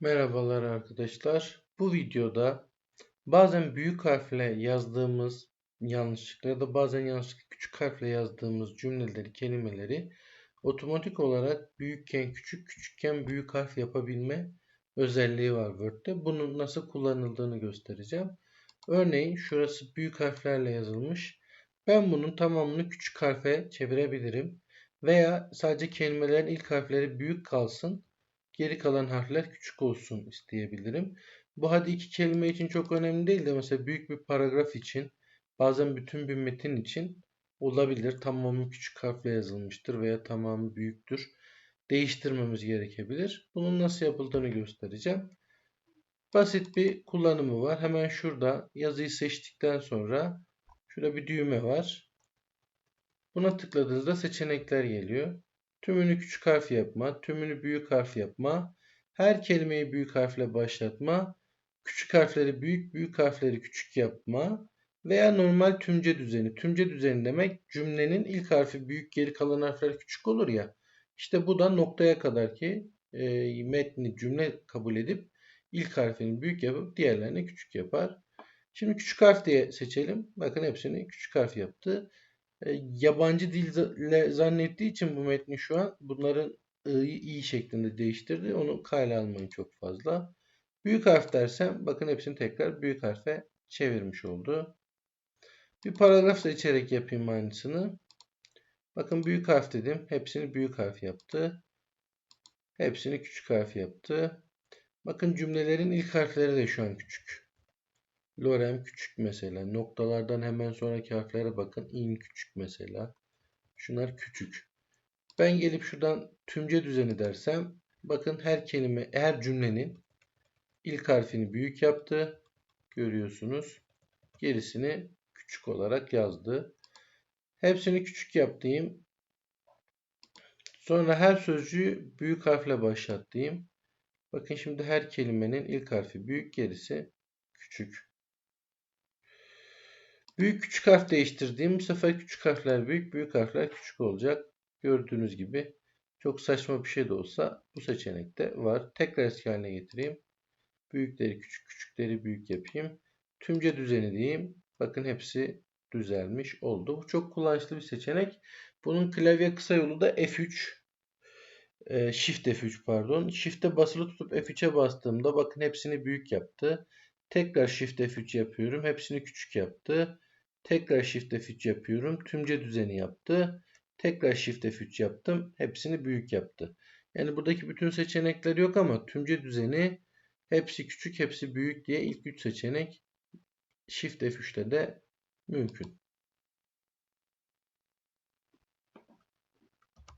Merhabalar arkadaşlar. Bu videoda bazen büyük harfle yazdığımız yanlışlıkla ya da bazen yanlışlıkla küçük harfle yazdığımız cümleleri, kelimeleri otomatik olarak büyükken küçük, küçükken büyük harf yapabilme özelliği var Word'de. Bunun nasıl kullanıldığını göstereceğim. Örneğin şurası büyük harflerle yazılmış. Ben bunun tamamını küçük harfe çevirebilirim. Veya sadece kelimelerin ilk harfleri büyük kalsın geri kalan harfler küçük olsun isteyebilirim. Bu hadi iki kelime için çok önemli değil de mesela büyük bir paragraf için bazen bütün bir metin için olabilir. Tamamı küçük harfle yazılmıştır veya tamamı büyüktür. Değiştirmemiz gerekebilir. Bunun nasıl yapıldığını göstereceğim. Basit bir kullanımı var. Hemen şurada yazıyı seçtikten sonra şurada bir düğme var. Buna tıkladığınızda seçenekler geliyor. Tümünü küçük harf yapma, tümünü büyük harf yapma, her kelimeyi büyük harfle başlatma, küçük harfleri büyük, büyük harfleri küçük yapma veya normal tümce düzeni. Tümce düzeni demek cümlenin ilk harfi büyük, geri kalan harfler küçük olur ya. İşte bu da noktaya kadar ki e, metni cümle kabul edip ilk harfini büyük yapıp diğerlerini küçük yapar. Şimdi küçük harf diye seçelim. Bakın hepsini küçük harf yaptı. E, yabancı dille zannettiği için bu metni şu an bunların i'yi i şeklinde değiştirdi. Onu kayla almayın çok fazla. Büyük harf dersem bakın hepsini tekrar büyük harfe çevirmiş oldu. Bir paragraf seçerek yapayım aynısını. Bakın büyük harf dedim. Hepsini büyük harf yaptı. Hepsini küçük harf yaptı. Bakın cümlelerin ilk harfleri de şu an küçük. Lorem küçük mesela. Noktalardan hemen sonraki harflere bakın. İn küçük mesela. Şunlar küçük. Ben gelip şuradan tümce düzeni dersem bakın her kelime, her cümlenin ilk harfini büyük yaptı. Görüyorsunuz. Gerisini küçük olarak yazdı. Hepsini küçük yaptığım. Sonra her sözcüğü büyük harfle başlattığım. Bakın şimdi her kelimenin ilk harfi büyük, gerisi küçük. Büyük küçük harf değiştirdiğim bu sefer küçük harfler büyük, büyük harfler küçük olacak. Gördüğünüz gibi çok saçma bir şey de olsa bu seçenekte var. Tekrar eski haline getireyim. Büyükleri küçük, küçükleri büyük yapayım. Tümce düzeni diyeyim. Bakın hepsi düzelmiş oldu. Bu çok kullanışlı bir seçenek. Bunun klavye kısa yolu da F3. E, Shift F3 pardon. Shift'e basılı tutup F3'e bastığımda bakın hepsini büyük yaptı. Tekrar Shift F3 yapıyorum. Hepsini küçük yaptı. Tekrar Shift F3 yapıyorum. Tümce düzeni yaptı. Tekrar Shift F3 yaptım. Hepsini büyük yaptı. Yani buradaki bütün seçenekler yok ama tümce düzeni hepsi küçük hepsi büyük diye ilk 3 seçenek Shift F3'te de mümkün.